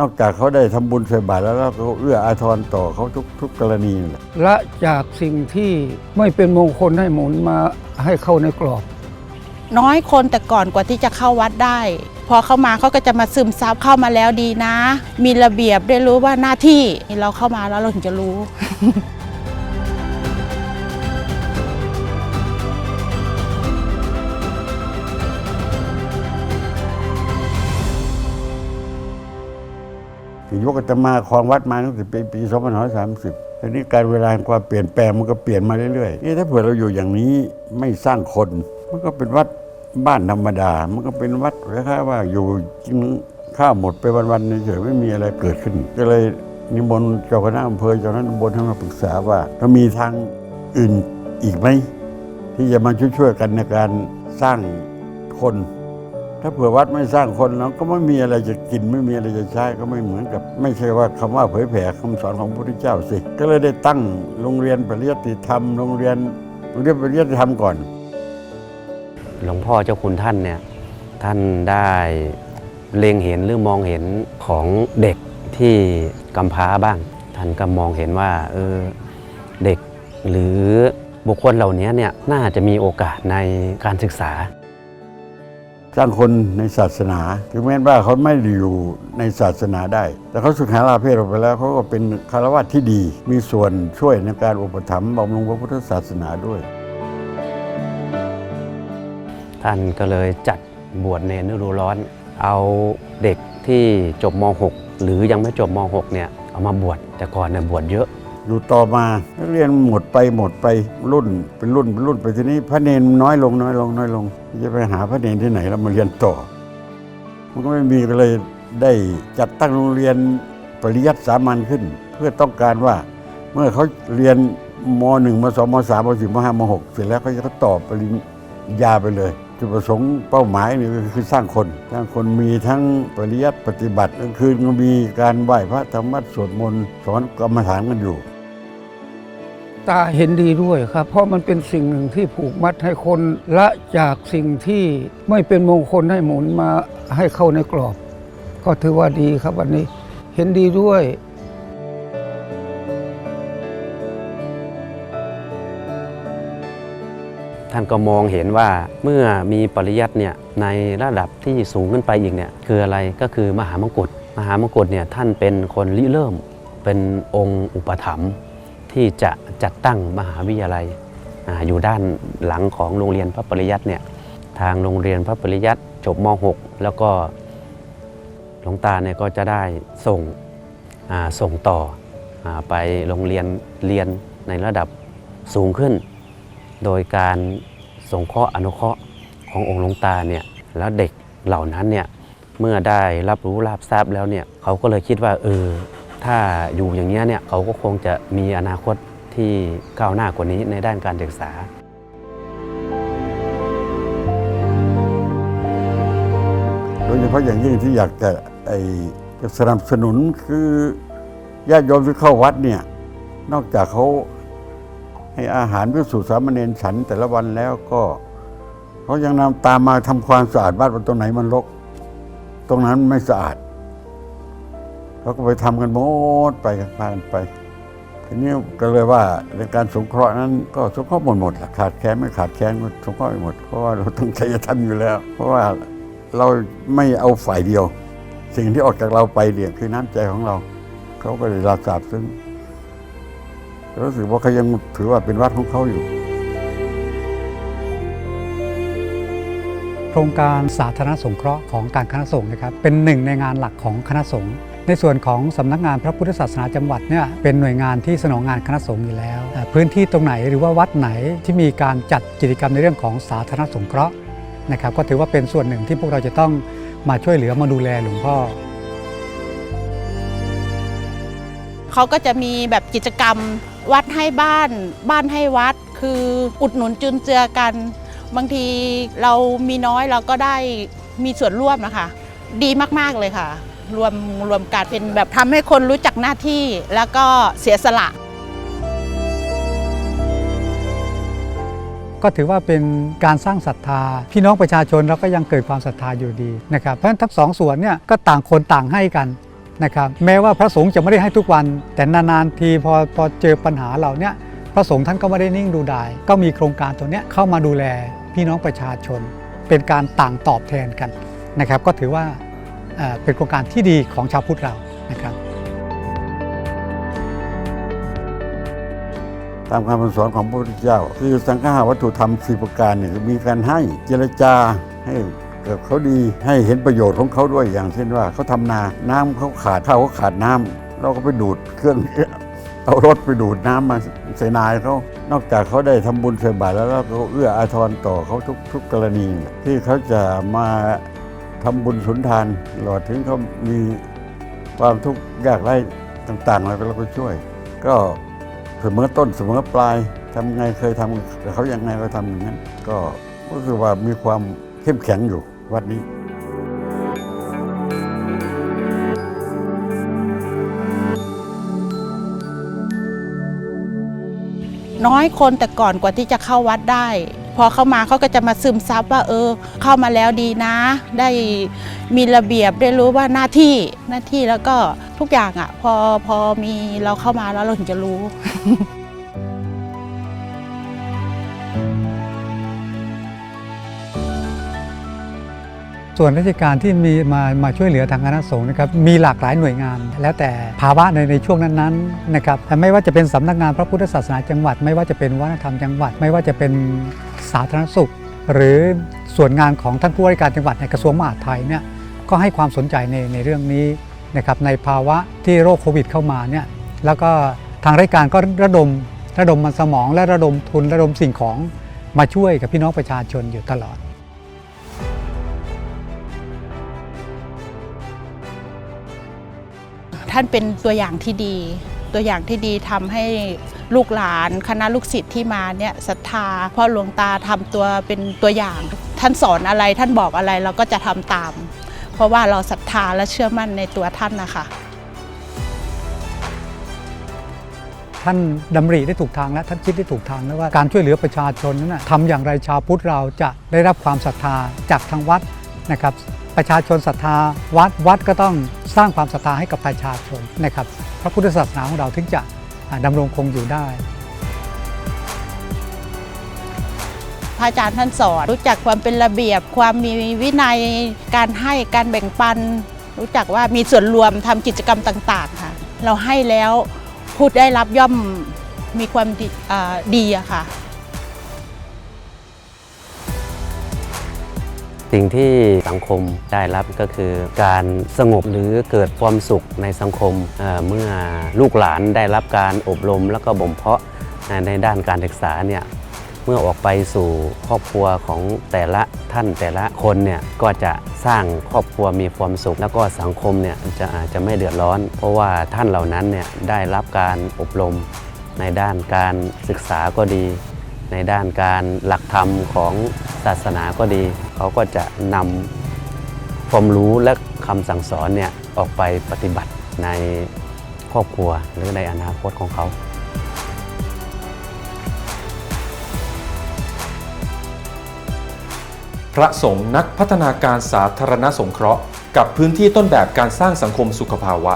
นอกจากเขาได้ทำบุญใส่บาตรแล้วแล้วเขาเอื้ออาทรต่อเขาทุกทุกกรณีนั่นแหละละจากสิ่งที่ไม่เป็นมงคลให้หมุนมาให้เข้าในกรอบ น้อยคนแต่ก่อนกว่าที่จะเข้าวัดได้ พอเข้ามาเขาก็จะมาซึมซับเข้ามาแล้วดีนะ มีระเบียบได้รู้ว่าหน้าที่เราเข้ามาแล้วเราถึงจะรู้ ยกอาตมาครองวัดมาตั้งแต่ปีปี2530ทีนี้การเวลาความเปลี่ยนแปลงมันก็เปลี่ยนมาเรื่อยๆนี่ถ้าเผื่อเราอยู่อย่างนี้ไม่สร้างคน มันก็เป็นวัดบ้านธรรมดา มันก็เป็นวัดแคล้ายๆว่าอยู่กินข้าวหมดไปวันๆเฉยๆไม่มีอะไรเกิดขึ้น ก็เลยนิมนต์เจ้าคณะอำเภอเจ้าคณะตำบลให้มาปรึกษาว่าเรามีทางอื่นอีกไหมที่จะมาช่วยๆกันในการสร้างคน ถ้าเผื่อวัดไม่สร้างคนเราก็ไม่มีอะไรจะกินไม่มีอะไรจะใช้ก็ไม่เหมือนกับ ไม่ใช่ว่าคำว่าเผยแผ่คำสอนของพระพุทธเจ้าสิ ก็เลยได้ตั้งโรงเรียนปริยัติธรรมโรงเรียนโรงเรียนปริยัติธรรมก่อน หลวงพ่อเจ้าคุณท่านเนี่ยท่านได้เล็งเห็นหรือมองเห็นของเด็กที่กำพร้าบ้าง ท่านก็มองเห็นว่าเออเด็กหรือบุคคลเหล่านี้เนี่ยน่าจะมีโอกาสในการศึกษา สร้างคนในศาสนา ถึงแม้ว่าเขาไม่ได้อยู่ในศาสนาได้ แต่เขาสุขาลาเพศออกไปแล้วเขาก็เป็นคารวะที่ดี มีส่วนช่วยในการอุปถัมภ์บำรุงพระพุทธศาสนาด้วย ท่านก็เลยจัดบวชเนรฤดูร้อน เอาเด็กที่จบม .6 หรือยังไม่จบม .6 เนี่ยเอามาบวชแต่ก่อนเนี่ยบวชเยอะ อยู่ต่อมานักเรียนหมดไปหมดไปรุ่นเป็นรุ่นเป็นรุ่นไปทีนี้พระเนนน้อยลงน้อยลงน้อยลงจะไปหาพระเนนที่ไหนแล้วมาเรียนต่อ มันก็ไม่มีก็เลยได้จัดตั้งโรงเรียนปริยัติสามัญขึ้น เพื่อต้องการว่าเมื่อเขาเรียนม .1 ม .2 ม .3 ม .4 ม .5 ม .6 เสร็จแล้วเขาจะต่อปริญญาไปเลยจุดประสงค์เป้าหมายนี่คือสร้างคน สร้างคนมีทั้งปริยัติปฏิบัติกลางคืนก็มีการไหว้พระธรรมวัดสวดมนต์สอนกรรมฐานกันอยู่ ตาเห็นดีด้วยครับ เพราะมันเป็นสิ่งหนึ่งที่ผูกมัดให้คนละจากสิ่งที่ไม่เป็นมงคลให้หมุนมาให้เข้าในกรอบ ก็ถือว่าดีครับวันนี้เห็นดีด้วยท่านก็มองเห็นว่าเมื่อมีปริยัติเนี่ยในระดับที่สูงขึ้นไปอีกเนี่ยคืออะไรก็คือมหามงกุฎมหามงกุฎเนี่ยท่านเป็นคนริเริ่มเป็นองค์อุปถัมภ์ ที่จะจัดตั้งมหาวิทยาลัยออยู่ด้านหลังของโรงเรียนพระปริยัติเนี่ยทางโรงเรียนพระปริยัติจบม .6 แล้วก็หลวงตาเนี่ยก็จะได้ส่งส่งต่ออไปโรงเรียนเรียนในระดับสูงขึ้น โดยการส่งเคราะอนุเคราะห์ขององค์หลวงตาเนี่ยแล้วเด็กเหล่านั้นเนี่ยเมื่อได้รับรู้รับทราบแล้วเนี่ยเขาก็เลยคิดว่าเออ ถ้าอยู่อย่างเงี้เนี่ยเขาก็คงจะมีอนาคตที่ก้าวหน้ากว่านี้ในด้านการศึกษาโดยเฉพาะอย่างยิ่งที่อยากจะไอจะสนับสนุนคือญาติโยมที่เข้าวัดเนี่ยนอกจากเขาให้อาหารพิสูจน์สามเณรฉันแต่ละวันแล้วก็เขายังนำตามมาทำความสะอาดบ้านว่าตรงไหนมันรก ตรงนั้นไม่สะอาด เขาก็ไปทำกันหมดไปกันพากันไป ทีนี้ก็เลยว่าในการสงเคราะห์นั้นก็สงเคราะห์หมดหมดล่ะขาดแคลนไม่ขาดแคลนก็สงเคราะห์ไปหมดเพราะว่าเราต้องใจจะทำอยู่แล้ว เพราะว่าเราไม่เอาฝ่ายเดียว สิ่งที่ออกจากเราไปเนี่ยคือน้ำใจของเราเขาก็เลยรับทราบซึ่งรู้สึกว่าเขายังถือว่าเป็นวัดของเขาอยู่โครงการสาธารณสงเคราะห์ของการคณะสงฆ์นะครับเป็นหนึ่งในงานหลักของคณะสงฆ์ ในส่วนของสำนักงานพระพุทธศาสนาจังหวัดเนี่ยเป็นหน่วยงานที่สนองงานคณะสงฆ์อยู่แล้ว พื้นที่ตรงไหนหรือว่าวัดไหนที่มีการจัดกิจกรรมในเรื่องของสาธารณสงเคราะห์นะครับก็ถือว่าเป็นส่วนหนึ่งที่พวกเราจะต้องมาช่วยเหลือมาดูแลหลวงพ่อเขาก็จะมีแบบกิจกรรมวัดให้บ้านบ้านให้วัด คืออุดหนุนจุนเจือกัน บางทีเรามีน้อยเราก็ได้มีส่วนร่วมนะคะ ดีมาก ๆ เลยค่ะ รวมรวมกันเป็นแบบทำให้คนรู้จักหน้าที่แล้วก็เสียสละ ก็ถือว่าเป็นการสร้างศรัทธา พี่น้องประชาชนเราก็ยังเกิดความศรัทธาอยู่ดีนะครับเพราะฉะนั้นทั้งสองส่วนเนี่ยก็ต่างคนต่างให้กันนะครับแม้ว่าพระสงฆ์จะไม่ได้ให้ทุกวัน แต่นานๆทีพอพอเจอปัญหาเหล่าเนี้ยพระสงฆ์ท่านก็ไม่ได้นิ่งดูดาย ก็มีโครงการตัวเนี้ยเข้ามาดูแลพี่น้องประชาชน เป็นการต่างตอบแทนกันนะครับ ก็ถือว่า เป็นโครงการที่ดีของชาวพุทธเรานะครับตามคำสอนของพระพุทธเจ้า คือสังฆาวัตถุธรรมสี่ประการเนี่ยมีการให้เจรจาให้เกิดเขาดีให้เห็นประโยชน์ของเขาด้วยอย่างเช่นว่าเขาทำนาน้ำเขาขาดข้าวเขาขาดน้ำเราก็ไปดูดเครื่องเอารถไปดูดน้ำมาใส่นายเขานอกจากเขาได้ทำบุญใส่บาตรแล้วแล้วก็เอื้ออาทรต่อเขาทุกทุกกรณี ที่เขาจะมา ทำบุญสุนทานหลอดถึงเขามีความทุกข์ยากไร้ต่างๆเราก็ช่วย ก็เสมอต้นเสมอปลายทำไงเคยทำกับเขายังไงก็ทำอย่างนั้น ก็รู้สึกว่ามีความเข้มแข็งอยู่วัดนี้น้อยคนแต่ก่อนกว่าที่จะเข้าวัดได้ พอเข้ามาเขาก็จะมาซึมซับว่า เออ เข้ามาแล้วดีนะ ได้มีระเบียบได้รู้ว่าหน้าที่หน้าที่แล้วก็ทุกอย่างอะ่ะ พอพอมีเราเข้ามาแล้วเราถึงจะรู้ ส่วนราชการที่มีมามาช่วยเหลือทางคณะสงฆ์นะครับมีหลากหลายหน่วยงาน แล้วแต่ภาวะในในช่วงนั้นๆนะครับแต่ไม่ว่าจะเป็นสำนักงานพระพุทธศาสนาจังหวัด ไม่ว่าจะเป็นวัฒนธรรมจังหวัด ไม่ว่าจะเป็นสาธารณสุข หรือส่วนงานของท่านผู้ว่าราชการจังหวัดในกระทรวงมหาดไทยเนี่ยก็ให้ความสนใจในในเรื่องนี้นะครับในภาวะที่โรคโควิดเข้ามาเนี่ยแล้วก็ทางราชการก็ระดมระดมมันสมองและระดมทุนระดมสิ่งของมาช่วยกับพี่น้องประชาชนอยู่ตลอด ท่านเป็นตัวอย่างที่ดี ตัวอย่างที่ดีทำให้ลูกหลานคณะลูกศิษย์ที่มาเนี่ยศรัทธาเพ่อหลวงตาทำตัวเป็นตัวอย่าง ท่านสอนอะไรท่านบอกอะไรเราก็จะทำตาม เพราะว่าเราศรัทธาและเชื่อมั่นในตัวท่านนะคะท่านดำริได้ถูกทางและท่านคิดได้ถูกทางแล้วว่าการช่วยเหลือประชาชนนั้นนะทำอย่างไรชาวพุทธเราจะได้รับความศรัทธาจากทางวัดนะครับ ประชาชนศรัทธาวัดวัดก็ต้องสร้างความศรัทธาให้กับประชาชนนะครับพระพุทธศาสนาของเราถึงจะดำรงคงอยู่ได้พระอาจารย์ท่านสอนรู้จักความเป็นระเบียบ ความมีวินัยการให้การแบ่งปัน รู้จักว่ามีส่วนรวมทำกิจกรรมต่างๆค่ะ เราให้แล้วผู้ได้รับย่อมมีความดีอ่าดีอะค่ะ สิ่งที่สังคมได้รับก็คือการสงบหรือเกิดความสุขในสังคมเเมื่อลูกหลานได้รับการอบรมแล้วก็บ่มเพาะในด้านการศึกษาเนี่ยเมื่อออกไปสู่ครอบครัวของแต่ละท่านแต่ละคนเนี่ยก็จะสร้างครอบครัวมีความสุข แล้วก็สังคมเนี่ยจะอาจจะไม่เดือดร้อน เพราะว่าท่านเหล่านั้นเนี่ยได้รับการอบรมในด้านการศึกษาก็ดี ในด้านการหลักธรรมของ ศาสนาก็ดี เขาก็จะนำความรู้และคำสั่งสอนเนี่ยออกไปปฏิบัติในครอบครัวหรือในอนาคตของเขาพระสงฆ์นักพัฒนาการสาธารณสงเคราะห์ กับพื้นที่ต้นแบบการสร้างสังคมสุขภาวะ